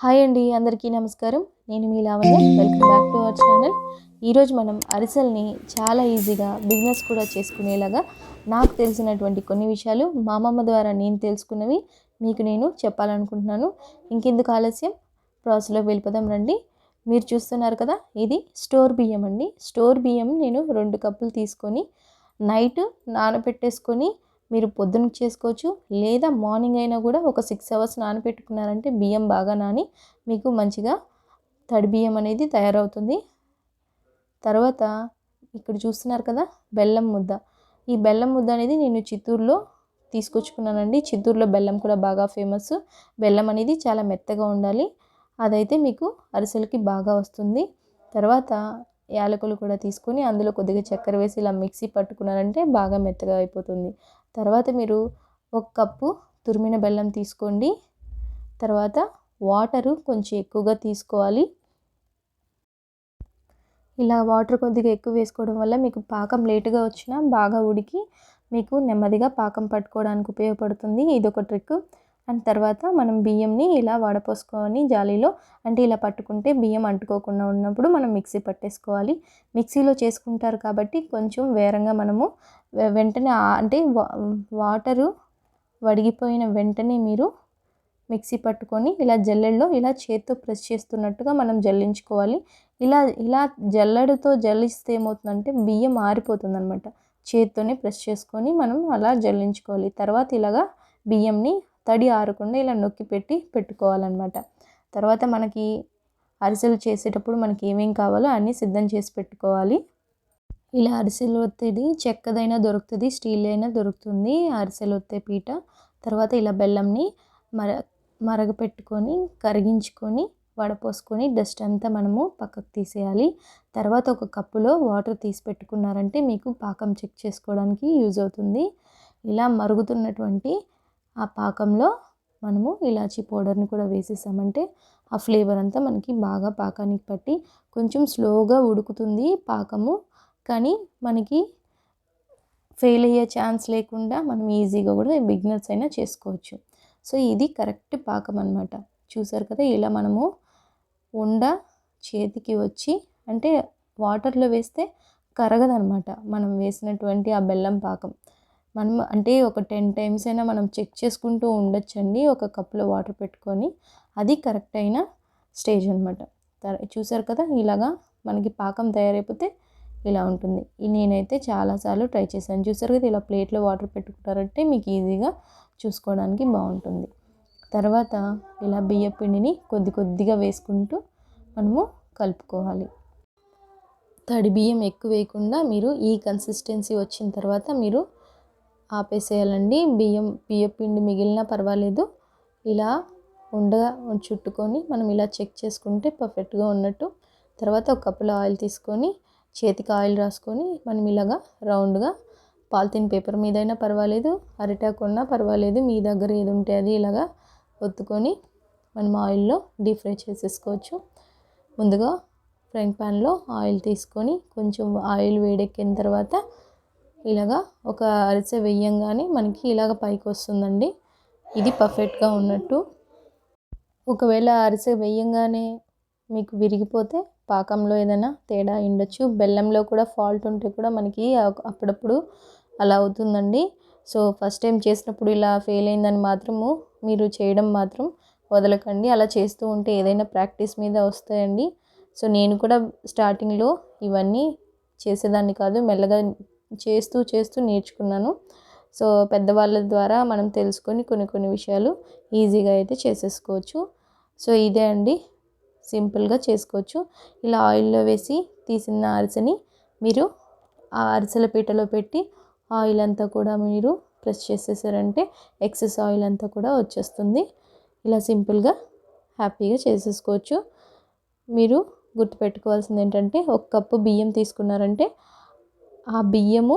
Hi అండి అందరికీ నమస్కారం. నేను మీ Lavanya. Welcome back to our channel ఈరోజు మనం అరిసెల్ని చాలా ఈజీగా బిజినెస్ కూడా చేసుకునేలాగా నాకు తెలిసినటువంటి కొన్ని విషయాలు మా అమ్మమ్మ ద్వారా నేను తెలుసుకున్నవి మీకు నేను చెప్పాలనుకుంటున్నాను. ఇంకెందుకు ఆలస్యం? ప్రాసెస్లోకి వెళ్ళిపోదాం రండి. మీరు చూస్తున్నారు కదా ఇది స్టోర్ బియ్యం అండి. స్టోర్ బియ్యం నేను రెండు కప్పులు తీసుకొని నైట్ నానబెట్టేసుకొని మీరు పొద్దున చేసుకోవచ్చు. లేదా మార్నింగ్ అయినా కూడా ఒక సిక్స్ అవర్స్ నానబెట్టుకున్నారంటే బియ్యం బాగా నాని మీకు మంచిగా తడి బియ్యం అనేది తయారవుతుంది. తర్వాత ఇక్కడ చూస్తున్నారు కదా బెల్లం ముద్ద. ఈ బెల్లం ముద్ద అనేది నేను చిత్తూరులో తీసుకొచ్చుకున్నానండి. చిత్తూరులో బెల్లం కూడా బాగా ఫేమస్ బెల్లం అనేది చాలా మెత్తగా ఉండాలి. అదైతే మీకు అరిసెలకి బాగా వస్తుంది. తర్వాత యాలకులు కూడా తీసుకొని అందులో కొద్దిగా చక్కెర వేసి ఇలా మిక్సీ పట్టుకున్నారంటే బాగా మెత్తగా అయిపోతుంది. తర్వాత మీరు ఒక కప్పు తురిమిన బెల్లం తీసుకోండి. తర్వాత వాటరు కొంచెం ఎక్కువగా తీసుకోవాలి. ఇలా వాటర్ కొద్దిగా ఎక్కువ వేసుకోవడం వల్ల మీకు పాకం లేటుగా వచ్చినా బాగా ఉడికి మీకు నెమ్మదిగా పాకం పట్టుకోవడానికి ఉపయోగపడుతుంది. ఇది ఒక ట్రిక్ అండ్ తర్వాత మనం బియ్యంని ఇలా వడపోసుకొని జాలీలో అంటే ఇలా పట్టుకుంటే బియ్యం అంటుకోకుండా ఉన్నప్పుడు మనం మిక్సీ పట్టేసుకోవాలి. మిక్సీలో చేసుకుంటారు కాబట్టి కొంచెం వేరంగా మనము వెంటనే అంటే వాటరు వడిగిపోయిన వెంటనే మీరు మిక్సీ పట్టుకొని ఇలా జల్లెడలో ఇలా చేత్తో ప్రెస్ చేస్తున్నట్టుగా మనం జల్లించుకోవాలి. ఇలా ఇలా జల్లెడతో జల్లిస్తే ఏమవుతుందంటే బియ్యం ఆరిపోతుంది అనమాట చేత్తోనే ప్రెస్ చేసుకొని మనం అలా జల్లించుకోవాలి. తర్వాత ఇలాగా బియ్యంని తడి ఆరకుండా ఇలా నొక్కి పెట్టి పెట్టుకోవాలన్నమాట. తర్వాత మనకి అరిసెలు చేసేటప్పుడు మనకి ఏమేం కావాలో అన్నీ సిద్ధం చేసి పెట్టుకోవాలి. ఇలా అరిసెలు ఒత్తేది చెక్కదైనా దొరుకుతుంది స్టీల్ అయినా దొరుకుతుంది అరిసెలు ఒత్తే పీట. తర్వాత ఇలా బెల్లంని మర మరగపెట్టుకొని కరిగించుకొని వడపోసుకొని డస్ట్ అంతా మనము పక్కకు తీసేయాలి. తర్వాత ఒక కప్పులో వాటర్ తీసి పెట్టుకున్నారంటే మీకు పాకం చెక్ చేసుకోవడానికి యూజ్ అవుతుంది. ఇలా మరుగుతున్నటువంటి ఆ పాకంలో మనము ఇలాచీ పౌడర్ని కూడా వేసేసామంటే ఆ ఫ్లేవర్ అంతా మనకి బాగా పాకానికి పట్టి కొంచెం స్లోగా ఉడుకుతుంది పాకము. కానీ మనకి ఫెయిల్ అయ్యే ఛాన్స్ లేకుండా మనం ఈజీగా కూడా బిగినర్స్ అయినా చేసుకోవచ్చు. సో ఇది కరెక్ట్ పాకం అనమాట చూసారు కదా ఇలా మనము ఉండ చేతికి వచ్చి అంటే వాటర్లో వేస్తే కరగదనమాట మనం వేసినటువంటి ఆ బెల్లం పాకం. మనం అంటే ఒక టెన్ టైమ్స్ అయినా మనం చెక్ చేసుకుంటూ ఉండొచ్చండి. ఒక కప్లో వాటర్ పెట్టుకొని అది కరెక్ట్ అయిన స్టేజ్ అనమాట చూసారు కదా ఇలాగా మనకి పాకం తయారైపోతే ఇలా ఉంటుంది. నేనైతే చాలాసార్లు ట్రై చేశాను. చూసారు కదా ఇలా ప్లేట్లో వాటర్ పెట్టుకుంటారంటే మీకు ఈజీగా చూసుకోవడానికి బాగుంటుంది. తర్వాత ఇలా బియ్య పిండిని కొద్ది కొద్దిగా వేసుకుంటూ మనము కలుపుకోవాలి. తడి బియ్యం ఎక్కువ వేయకుండా మీరు ఈ కన్సిస్టెన్సీ వచ్చిన తర్వాత మీరు ఆపేసేయాలండి. బియ్యం బియ్య పిండి మిగిలినా పర్వాలేదు. ఇలా ఉండగా చుట్టుకొని మనం ఇలా చెక్ చేసుకుంటే పర్ఫెక్ట్గా ఉన్నట్టు. తర్వాత ఒక కప్పులో ఆయిల్ తీసుకొని చేతికి ఆయిల్ రాసుకొని మనం ఇలాగా రౌండ్గా పాలిథిన్ పేపర్ మీదైనా పర్వాలేదు అరిటాకు ఉన్నా పర్వాలేదు మీ దగ్గర ఏది ఉంటే అది ఇలాగా ఒత్తుకొని మనం ఆయిల్లో డీప్ ఫ్రై చేసేసుకోవచ్చు. ముందుగా ఫ్రైంగ్ ప్యాన్లో ఆయిల్ తీసుకొని కొంచెం ఆయిల్ వేడెక్కిన తర్వాత ఇలాగా ఒక అరిసె వేయంగానే మనకి ఇలాగ పైకి వస్తుందండి. ఇది పర్ఫెక్ట్గా ఉన్నట్టు. ఒకవేళ అరిసె వేయంగానే మీకు విరిగిపోతే పాకంలో ఏదైనా తేడా ఉండొచ్చు. బెల్లంలో కూడా ఫాల్ట్ ఉంటే కూడా మనకి అప్పుడప్పుడు అలా అవుతుందండి. సో ఫస్ట్ టైం చేసినప్పుడు ఇలా ఫెయిల్ అయిందని మాత్రము మీరు చేయడం మాత్రం వదలకండి. అలా చేస్తూ ఉంటే ఏదైనా ప్రాక్టీస్ మీద వస్తాయండి. సో నేను కూడా స్టార్టింగ్లో ఇవన్నీ చేసేదాన్ని కాదు. మెల్లగా చేస్తూ చేస్తూ నేర్చుకున్నాను. సో పెద్దవాళ్ళ ద్వారా మనం తెలుసుకొని కొన్ని కొన్ని విషయాలు ఈజీగా అయితే చేసేసుకోవచ్చు. సో ఇదే అండి. సింపుల్గా చేసుకోవచ్చు. ఇలా ఆయిల్లో వేసి తీసిన అరిసెని మీరు ఆ అరిసెల పీటలో పెట్టి ఆయిల్ అంతా కూడా మీరు ప్రెస్ చేసేసారంటే ఎక్సెస్ ఆయిల్ అంతా కూడా వచ్చేస్తుంది. ఇలా సింపుల్గా హ్యాపీగా చేసేసుకోవచ్చు. మీరు గుర్తుపెట్టుకోవాల్సింది ఏంటంటే ఒక కప్పు బియ్యం తీసుకున్నారంటే ఆ బియ్యము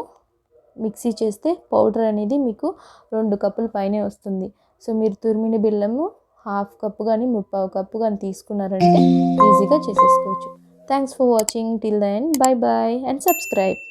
మిక్సీ చేస్తే పౌడర్ అనేది మీకు రెండు కప్పుల పైనే వస్తుంది. సో మీరు తురిమిన బిల్లము హాఫ్ కప్పు కానీ ముప్పావు కప్పు కానీ తీసుకున్నారంటే ఈజీగా చేసేసుకోవచ్చు. Thanks for watching. Till the end. Bye bye and subscribe.